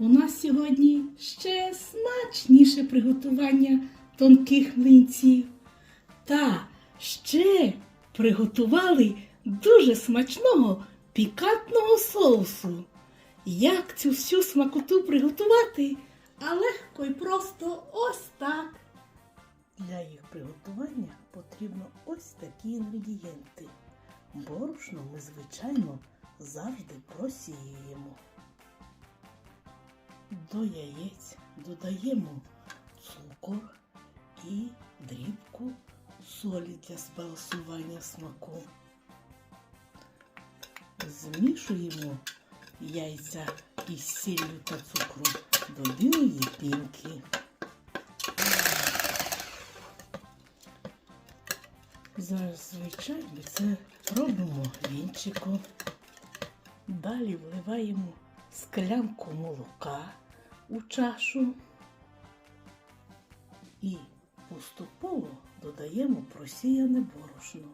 У нас сьогодні ще смачніше приготування тонких млинців. Та ще приготували дуже смачного пікантного соусу. Як цю всю смакоту приготувати? А легко і просто ось так. Для їх приготування потрібно ось такі інгредієнти. Борошно ми, звичайно, завжди просіюємо. До яєць додаємо цукор і дрібку солі для збалансування смаку. Змішуємо яйця із сіллю та цукром до білої пінки. Зазвичай ми це робимо вінчиком. Далі вливаємо склянку молока у чашу і поступово додаємо просіяне борошно.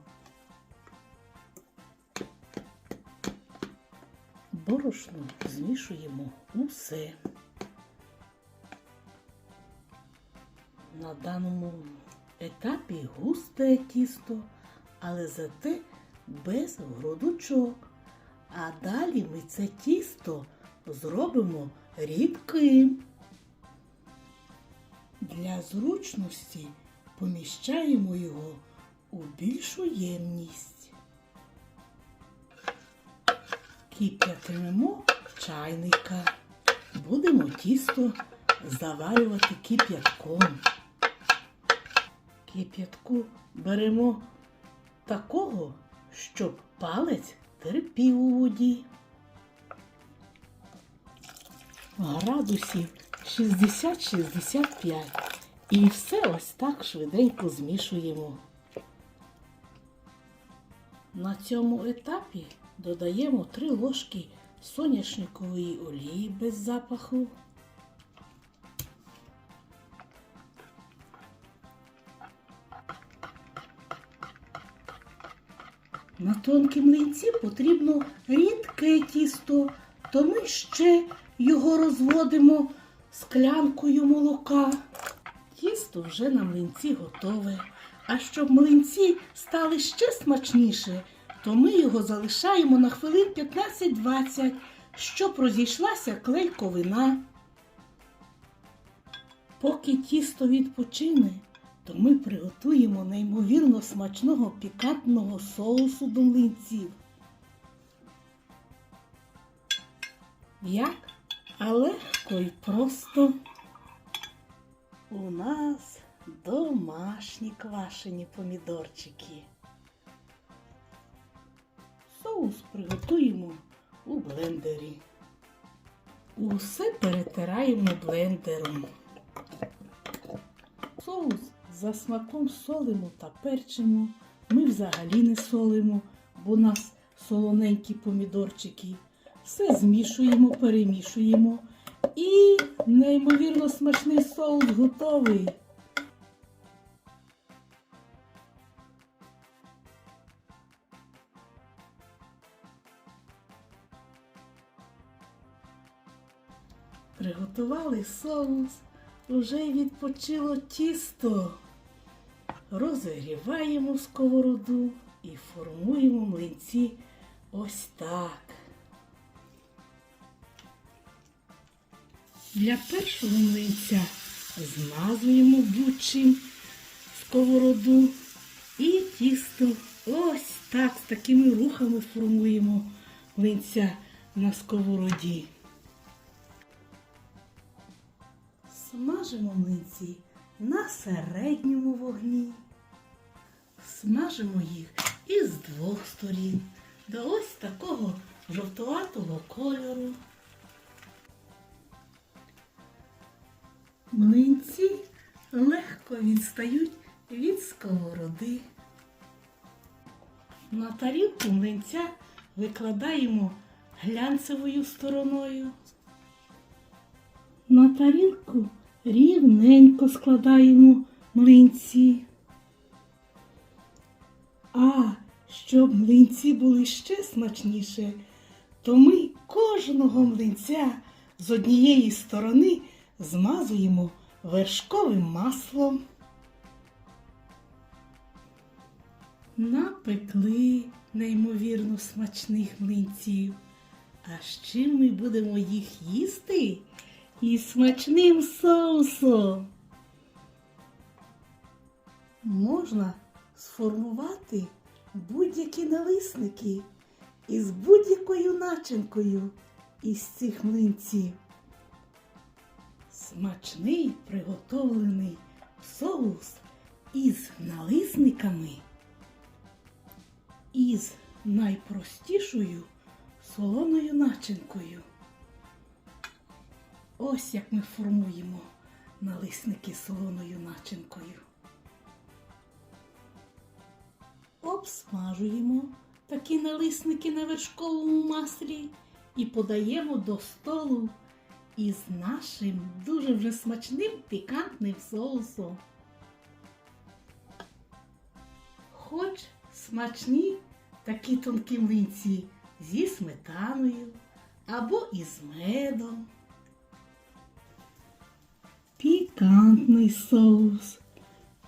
Борошно змішуємо усе. На даному етапі густе тісто, але зате без грудочок. А далі ми це тісто зробимо рідким. Для зручності поміщаємо його у більшу ємність. Кип'ятимемо чайника. Будемо тісто заварювати кип'ятком. Кип'ятку беремо такого, щоб палець терпів у воді. Градусів 60-65. І все ось так швиденько змішуємо. На цьому етапі додаємо 3 ложки соняшникової олії без запаху. На тонкі млинці потрібно рідке тісто, то ми ще його розводимо склянкою молока. Тісто вже на млинці готове. А щоб млинці стали ще смачніше, то ми його залишаємо на хвилин 15-20, щоб розійшлася клейковина. Поки тісто відпочине, то ми приготуємо неймовірно смачного пікантного соусу до млинців. Як? А легко і просто. У нас домашні квашені помідорчики. Соус приготуємо у блендері. Усе перетираємо блендером. Соус за смаком солимо та перчимо. Ми взагалі не солимо, бо у нас солоненькі помідорчики. Все змішуємо, перемішуємо. І неймовірно смачний соус готовий. Приготували соус, уже відпочило тісто. Розігріваємо сковороду і формуємо млинці ось так. Для першого млинця змазуємо будь-чим сковороду і тісто ось так з такими рухами формуємо млинця на сковороді. Смажимо млинці на середньому вогні. Смажимо їх із двох сторін до ось такого жовтуватого кольору. Млинці легко відстають від сковороди. На тарілку млинця викладаємо глянцевою стороною. На тарілку рівненько складаємо млинці. А щоб млинці були ще смачніше, то ми кожного млинця з однієї сторони змазуємо вершковим маслом. Напекли неймовірно смачних млинців. А з чим ми будемо їх їсти? Із смачним соусом. Можна сформувати будь-які налисники із будь-якою начинкою із цих млинців. Смачний приготовлений соус із налисниками, із найпростішою солоною начинкою. Ось як ми формуємо налисники солоною начинкою. Обсмажуємо такі налисники на вершковому маслі і подаємо до столу із нашим дуже вже смачним пікантним соусом. Хоч смачні такі тонкі млинці зі сметаною або із медом. Пікантний соус.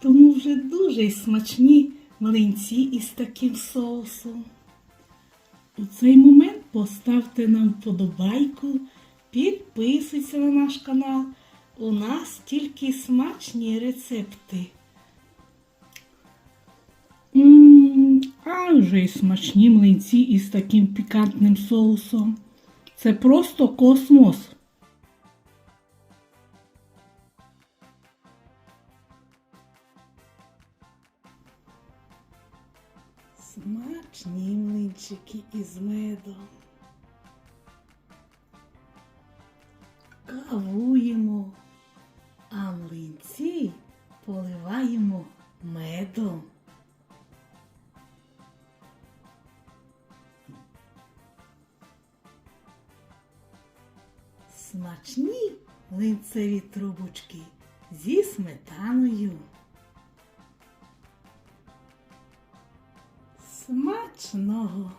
Тому вже дуже смачні млинці із таким соусом. У цей момент поставте нам вподобайку, підписуйтесь на наш канал. У нас тільки смачні рецепти. Ммм, а вже й смачні млинці із таким пікантним соусом. Це просто космос. Смачні млинчики із медом. Кавуємо, а млинці поливаємо медом. Смачні млинцеві трубочки зі сметаною. Смачного!